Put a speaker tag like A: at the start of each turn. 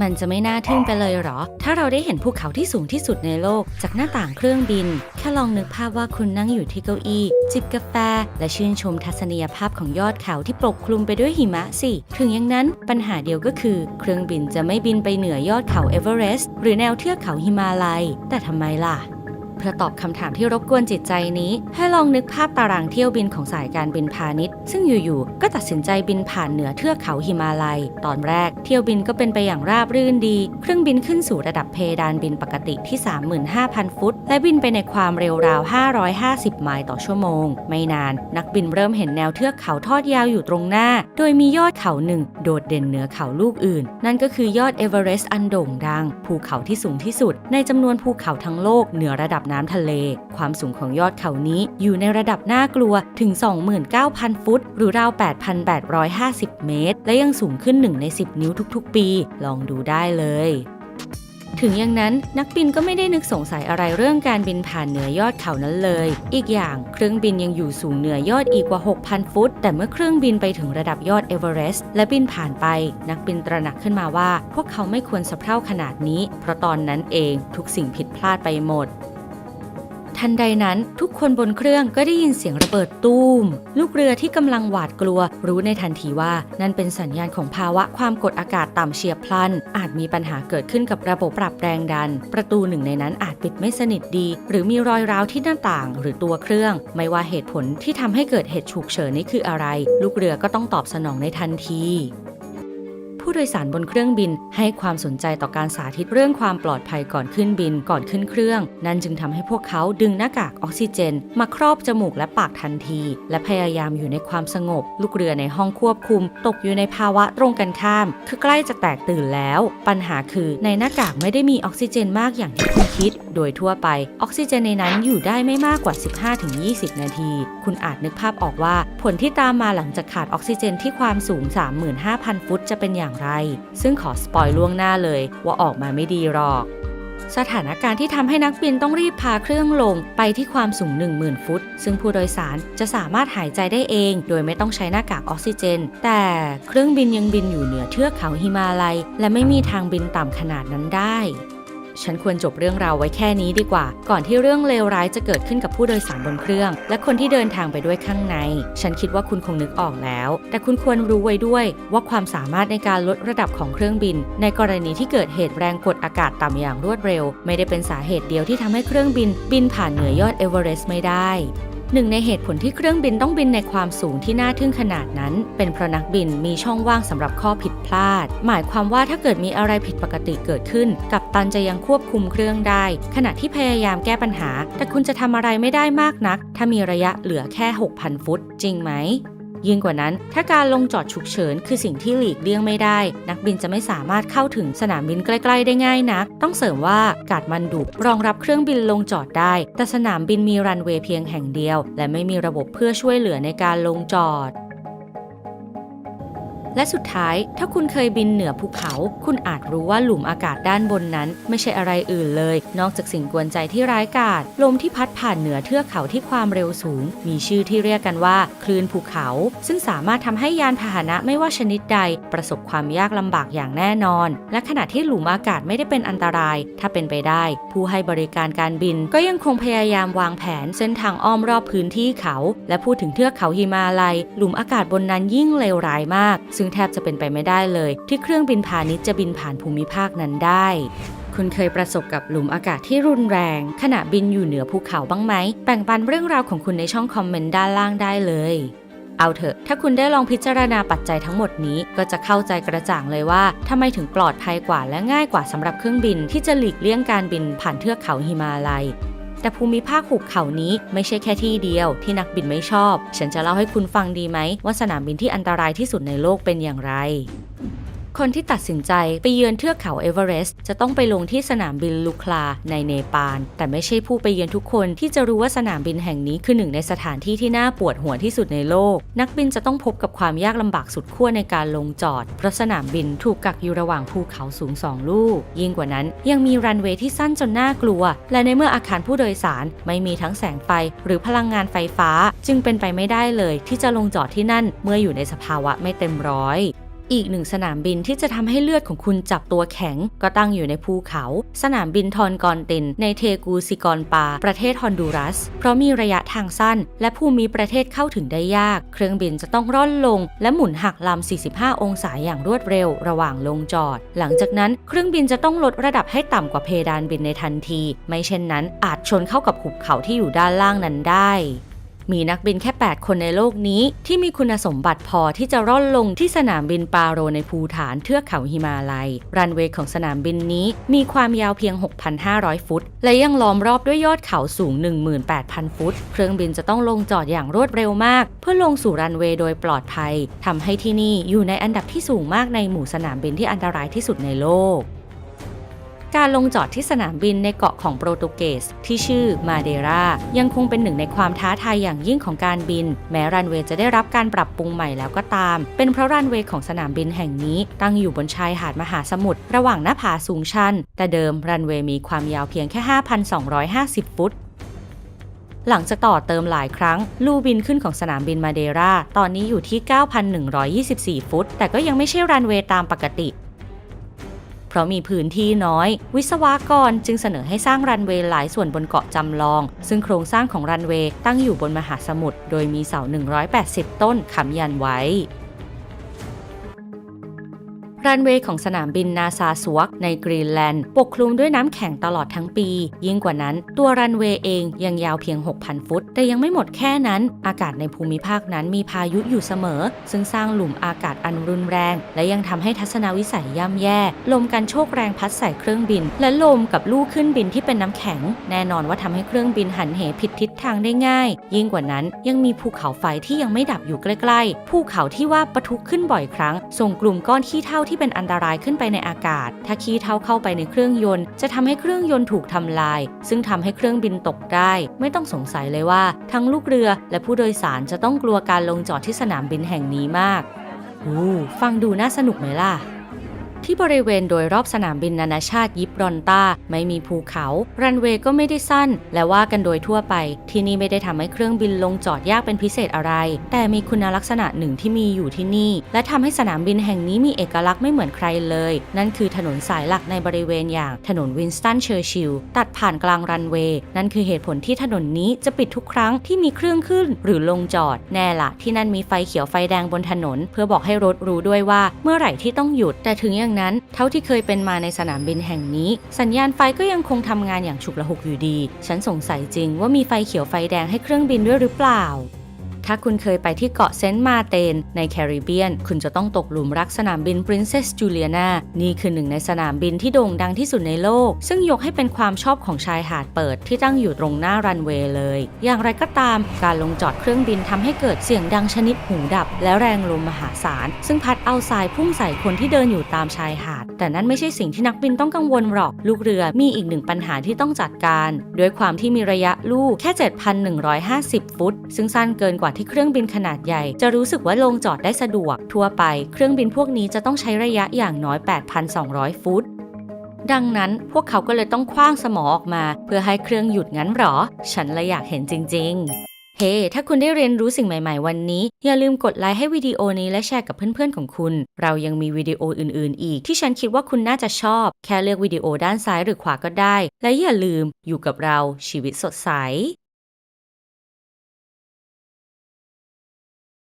A: มันจะไม่น่าทึ่งไปเลยเหรอ ถ้าเราได้เห็นภูเขาที่สูงที่สุดในโลก จากหน้าต่างเครื่องบิน แค่ลองนึกภาพว่าคุณนั่งอยู่ที่เก้าอี้ จิบกาแฟ และชื่นชมทัศนียภาพของยอดเขาที่ปกคลุมไปด้วยหิมะสิ ถึงอย่างนั้นปัญหาเดียวก็คือ เครื่องบินจะไม่บินไปเหนือยอดเขาเอเวอเรสต์หรือแนวเทือกเขาหิมาลัย แต่ทำไมล่ะ เพื่อตอบคำถามที่รบกวนจิตใจนี้ ให้ลองนึกภาพตารางเที่ยวบินของสายการบินพาณิชย์ ซึ่งอยู่ๆ ก็ตัดสินใจบินผ่านเหนือเทือกเขาหิมาลัย ตอนแรกเที่ยวบินก็เป็นไปอย่างราบรื่นดี เครื่องบินขึ้นสู่ระดับเพดานบินปกติที่ 35,000 ฟุต และบินไปในความเร็วราว 550 ไมล์ต่อชั่วโมง ไม่นาน นักบินเริ่มเห็นแนวเทือกเขาทอดยาวอยู่ตรงหน้า โดยมียอดเขาหนึ่งโดดเด่นเหนือเขาลูกอื่น นั่นก็คือยอดเอเวอเรสต์อันโด่งดัง ภูเขาที่สูงที่สุด ในจำนวนภูเขาทั้งโลกเหนือระดับน้ำทะเล ความสูงของยอดเขานี้อยู่ในระดับน่ากลัวถึง 29,000 ฟุต หรือราว 8,850 เมตร และยังสูงขึ้น 1 ใน 10 นิ้วทุกๆ ปี ลองดูได้เลยถึงอย่างนั้นนักบินก็ไม่ได้นึกสงสัยอะไรเรื่องการบินผ่านเหนือยอดเขานั้นเลย อีกอย่างเครื่องบินยังอยู่สูงเหนือยอดอีกกว่า 6,000 ฟุต แต่เมื่อเครื่องบินไปถึงระดับยอดเอเวอเรสต์และบินผ่านไป นักบินตระหนักขึ้นมาว่า พวกเขาไม่ควรสะเพร่าขนาดนี้ เพราะตอนนั้นเองทุกสิ่งผิดพลาดไปหมด ทันใดนั้นทุกคนบนเครื่องก็ได้ยินเสียงระเบิดตู้ม ลูกเรือที่กำลังหวาดกลัว รู้ในทันทีว่า นั่นเป็นสัญญาณของภาวะความกดอากาศต่ำเฉียบพลัน อาจมีปัญหาเกิดขึ้นกับระบบปรับแรงดัน ประตูหนึ่งในนั้นอาจปิดไม่สนิทดี หรือมีรอยร้าวที่หน้าต่าง หรือตัวเครื่อง ไม่ว่าเหตุผลที่ทำให้เกิดเหตุฉุกเฉินนี้คืออะไร ลูกเรือก็ต้องตอบสนองในทันที โดยสารบนเครื่องบิน ให้ความสนใจต่อการสาธิตเรื่องความปลอดภัยก่อนขึ้นบิน ก่อนขึ้นเครื่อง นั่นจึงทำให้พวกเขาดึงหน้ากากออกซิเจน มาครอบจมูกและปากทันที และพยายามอยู่ในความสงบ ลูกเรือในห้องควบคุม ตกอยู่ในภาวะตรงกันข้าม คือใกล้จะแตกตื่นแล้ว ปัญหาคือในหน้ากากไม่ได้มีออกซิเจนมากอย่างที่คุณคิด โดยทั่วไป ออกซิเจนในนั้นอยู่ได้ไม่มากกว่า 15-20 นาที คุณอาจนึกภาพออกว่า ผลที่ตามมาหลังจากขาดออกซิเจนที่ความสูง 35,000 ฟุตจะเป็นอย่างไรซึ่งขอสปอยล่วงหน้าเลยว่าออกมาไม่ดีหรอก สถานการณ์ที่ทำให้นักบินต้องรีบพาเครื่องลงไปที่ความสูง 10,000 ฟุต ซึ่งผู้โดยสารจะสามารถหายใจได้เอง โดยไม่ต้องใช้หน้ากากออกซิเจน แต่เครื่องบินยังบินอยู่เหนือเทือกเขาหิมาลัย และไม่มีทางบินต่ำขนาดนั้นได้ ฉันควรจบเรื่องราวไว้แค่นี้ดีกว่า ก่อนที่เรื่องเลวร้ายจะเกิดขึ้นกับผู้โดยสารบนเครื่อง และคนที่เดินทางไปด้วยข้างใน ฉันคิดว่าคุณคงนึกออกแล้ว แต่คุณควรรู้ไว้ด้วยว่าความสามารถในการลดระดับของเครื่องบิน ในกรณีที่เกิดเหตุแรงกดอากาศต่ำอย่างรวดเร็ว ไม่ได้เป็นสาเหตุเดียวที่ทำให้เครื่องบิน บินผ่านเหนือยอดเอเวอเรสต์ไม่ได้ หนึ่งในเหตุผลที่เครื่องบินต้องบินในความสูงที่น่าทึ่งขนาดนั้น เป็นเพราะนักบินมีช่องว่างสำหรับข้อผิดพลาด หมายความว่าถ้าเกิดมีอะไรผิดปกติเกิดขึ้น กัปตันจะยังควบคุมเครื่องได้ ขณะที่พยายามแก้ปัญหา แต่คุณจะทำอะไรไม่ได้มากนัก ถ้ามีระยะเหลือแค่ 6,000 ฟุต จริงไหม ยิ่งกว่านั้น ถ้าการลงจอดฉุกเฉินคือสิ่งที่หลีกเลี่ยงไม่ได้ นักบินจะไม่สามารถเข้าถึงสนามบินใกล้ๆได้ง่ายนัก ต้องเสริมว่ากาดมันดุรองรับเครื่องบินลงจอดได้ แต่สนามบินมีรันเวย์เพียงแห่งเดียว และไม่มีระบบเพื่อช่วยเหลือในการลงจอด และสุดท้าย ถ้าคุณเคยบินเหนือภูเขา คุณอาจรู้ว่าหลุมอากาศด้านบนนั้น ไม่ใช่อะไรอื่นเลย นอกจากสิ่งกวนใจที่ร้ายกาจลมที่พัดผ่านเหนือเทือกเขาที่ความเร็วสูง มีชื่อที่เรียกกันว่า คลื่นภูเขา ซึ่งสามารถทำให้ยานพาหนะไม่ว่าชนิดใด ประสบความยากลำบากอย่างแน่นอน และขณะที่หลุมอากาศไม่ได้เป็นอันตราย ถ้าเป็นไปได้ ผู้ให้บริการการบิน ก็ยังคงพยายามวางแผนเส้นทางอ้อมรอบพื้นที่เขา และพูดถึงเทือกเขาหิมาลัย หลุมอากาศบนนั้นยิ่งเลวร้ายมากซึ่งแทบจะเป็นไปไม่ได้เลย ที่เครื่องบินพาณิชย์จะบินผ่านภูมิภาคนั้นได้ คุณเคยประสบกับหลุมอากาศที่รุนแรง ขณะบินอยู่เหนือภูเขาบ้างไหมแบ่งปันเรื่องราวของคุณในช่องคอมเมนต์ด้านล่างได้เลยเอาเถอะ ถ้าคุณได้ลองพิจารณาปัจจัยทั้งหมดนี้ ก็จะเข้าใจกระจ่างเลยว่าทำไมถึงปลอดภัยกว่าและง่ายกว่าสำหรับเครื่องบินที่จะหลีกเลี่ยงการบินผ่านเทือกเขาหิมาลัย แต่ภูมิภาคหุบเขานี้ไม่ใช่แค่ที่เดียวที่นักบินไม่ชอบ ฉันจะเล่าให้คุณฟังดีไหมว่าสนามบินที่อันตรายที่สุดในโลกเป็นอย่างไร คนที่ตัดสินใจไปเยือนเทือกเขาเอเวอเรสต์จะต้องไปลงที่สนามบินลูคลาในเนปาล แต่ไม่ใช่ผู้ไปเยือนทุกคนที่จะรู้ว่าสนามบินแห่งนี้คือหนึ่งในสถานที่ที่น่าปวดหัวที่สุดในโลก นักบินจะต้องพบกับความยากลำบากสุดขั้วในการลงจอด เพราะสนามบินถูกกักอยู่ระหว่างภูเขาสูงสองลูก ยิ่งกว่านั้นยังมีรันเวย์ที่สั้นจนน่ากลัว และในเมื่ออาคารผู้โดยสารไม่มีทั้งแสงไฟหรือพลังงานไฟฟ้า จึงเป็นไปไม่ได้เลยที่จะลงจอดที่นั่นเมื่ออยู่ในสภาวะไม่เต็มร้อย อีกหนึ่งสนามบินที่จะทำให้เลือดของคุณจับตัวแข็ง ก็ตั้งอยู่ในภูเขา สนามบินทอนกอนติน ในเทกูซิกอนปา ประเทศฮอนดูรัส เพราะมีระยะทางสั้น และภูมิประเทศเข้าถึงได้ยาก เครื่องบินจะต้องร่อนลง และหมุนหักลำ 45 องศาอย่างรวดเร็ว ระหว่างลงจอด หลังจากนั้นเครื่องบินจะต้องลดระดับให้ต่ำกว่าเพดานบินในทันที ไม่เช่นนั้นอาจชนเข้ากับหุบเขาที่อยู่ด้านล่างนั้นได้ มีนักบินแค่ 8 คนในโลกนี้ ที่มีคุณสมบัติพอที่จะร่อนลงที่สนามบินปาโรในภูฐานเทือกเขาหิมาลัย รันเวย์ของสนามบินนี้มีความยาวเพียง 6,500 ฟุต และยังล้อมรอบด้วยยอดเขาสูง 18,000 ฟุต เครื่องบินจะต้องลงจอดอย่างรวดเร็วมาก เพื่อลงสู่รันเวย์โดยปลอดภัยทำให้ที่นี่อยู่ในอันดับที่สูงมากในหมู่สนามบินที่อันตรายที่สุดในโลก การลงจอดที่สนามบินในเกาะของโปรตุเกสที่ชื่อมาเดรายังคงเป็นหนึ่งในความท้าทายอย่างยิ่งของการบิน แม้รันเวย์จะได้รับการปรับปรุงใหม่แล้วก็ตาม เป็นเพราะรันเวย์ของสนามบินแห่งนี้ตั้งอยู่บนชายหาดมหาสมุทรระหว่างหน้าผาสูงชัน แต่เดิมรันเวย์มีความยาวเพียงแค่ 5,250 ฟุตหลังจากต่อเติมหลายครั้ง ลู่บินขึ้นของสนามบินมาเดรา ตอนนี้อยู่ที่ 9,124 ฟุต แต่ก็ยังไม่ใช่รันเวย์ตามปกติ ราะมีพื้นที่น้อย วิศวกรจึงเสนอให้สร้างรันเวย์หลายส่วนบนเกาะจำลอง ซึ่งโครงสร้างของรันเวย์ตั้งอยู่บนมหาสมุทรโดยมีเสา 180 ต้นค้ำยันไว้ รันเวย์ของสนามบินนาซาสวกในกรีนแลนด์ ปกคลุมด้วยน้ำแข็งตลอดทั้งปี ยิ่งกว่านั้น ตัวรันเวย์เองยังยาวเพียง 6,000 ฟุต แต่ยังไม่หมดแค่นั้น อากาศในภูมิภาคนั้นมีพายุอยู่เสมอ ซึ่งสร้างหลุมอากาศอันรุนแรง และยังทำให้ทัศนวิสัยย่ำแย่ ลมกันโชกแรงพัดใส่เครื่องบิน และลมกับลู่ขึ้นบินที่เป็นน้ำแข็ง แน่นอนว่าทำให้เครื่องบินหันเหผิดทิศทางได้ง่าย ยิ่งกว่านั้นยังมีภูเขาไฟที่ยังไม่ดับอยู่ใกล้ๆภูเขาที่ว่าปะทุขึ้นบ่อยครั้งส่งกลุ่มก้อนขี้เถ้าที่เป็นอันตรายขึ้นไปในอากาศ ถ้าขี้เถ้าเข้าไปในเครื่องยนต์ จะทำให้เครื่องยนต์ถูกทำลาย ซึ่งทำให้เครื่องบินตกได้ ไม่ต้องสงสัยเลยว่า ทั้งลูกเรือและผู้โดยสารจะต้องกลัวการลงจอดที่สนามบินแห่งนี้มากอู้ฟังดูน่าสนุกไหมล่ะ ที่บริเวณโดยรอบสนามบินนานาชาติยิบรอนตาไม่มีภูเขา รันเวย์ก็ไม่ได้สั้น และว่ากันโดยทั่วไป ที่นี่ไม่ได้ทำให้เครื่องบินลงจอดยากเป็นพิเศษอะไร แต่มีคุณลักษณะหนึ่งที่มีอยู่ที่นี่ และทำให้สนามบินแห่งนี้มีเอกลักษณ์ไม่เหมือนใครเลย นั่นคือถนนสายหลักในบริเวณอย่างถนนวินสตันเชอร์ชิลตัดผ่านกลางรันเวย์นั่นคือเหตุผลที่ถนนนี้จะปิดทุกครั้งที่มีเครื่องขึ้น หรือลงจอดแน่ละที่นั่นมีไฟเขียวไฟแดงบนถนน เพื่อบอกให้รถรู้ด้วยว่าเมื่อไหร่ที่ต้องหยุดแต่ถึงอย่างนั้น เท่าที่เคยเป็นมาในสนามบินแห่งนี้ สัญญาณไฟก็ยังคงทำงานอย่างฉุกละหุกอยู่ดี ฉันสงสัยจริงว่ามีไฟเขียวไฟแดงให้เครื่องบินด้วยหรือเปล่า ถ้าคุณเคยไปที่เกาะเซนต์มาเตนในแคริบเบียน คุณจะต้องตกหลุมรักสนามบิน Princess Juliana นี่คือหนึ่งในสนามบินที่โด่งดังที่สุดในโลก ซึ่งยกให้เป็นความชอบของชายหาดเปิดที่ตั้งอยู่ตรงหน้ารันเวย์เลย อย่างไรก็ตามการลงจอดเครื่องบินทำให้เกิดเสียงดังชนิดหูดับ และแรงลมมหาศาล ซึ่งพัดเอาทรายพุ่งใส่คนที่เดินอยู่ตามชายหาด แต่นั่นไม่ใช่สิ่งที่นักบินต้องกังวลหรอก ลูกเรือมีอีกหนึ่งปัญหาที่ต้องจัดการ ด้วยความที่มีระยะลูกแค่ 7,150 ฟุต ซึ่งสั้นเกินกว่าที่เครื่องบินขนาดใหญ่ จะรู้สึกว่าลงจอดได้สะดวก ทั่วไปเครื่องบินพวกนี้จะต้องใช้ระยะอย่างน้อย 8,200 ฟุตดังนั้นพวกเขาก็เลยต้องคว้างสมอออกมา เพื่อให้เครื่องหยุดงั้นหรอ ฉันเลยอยากเห็นจริง ๆ เฮ้ถ้าคุณได้เรียนรู้สิ่งใหม่ ๆ วันนี้ อย่าลืมกดไลค์ให้วิดีโอนี้และแชร์กับเพื่อนๆของคุณ เรายังมีวิดีโออื่นๆ อีก ที่ฉันคิดว่าคุณน่าจะชอบ แค่เลือกวิดีโอด้านซ้ายหรือขวาก็ได้ และอย่าลืมอยู่กับเราชีวิตสดใส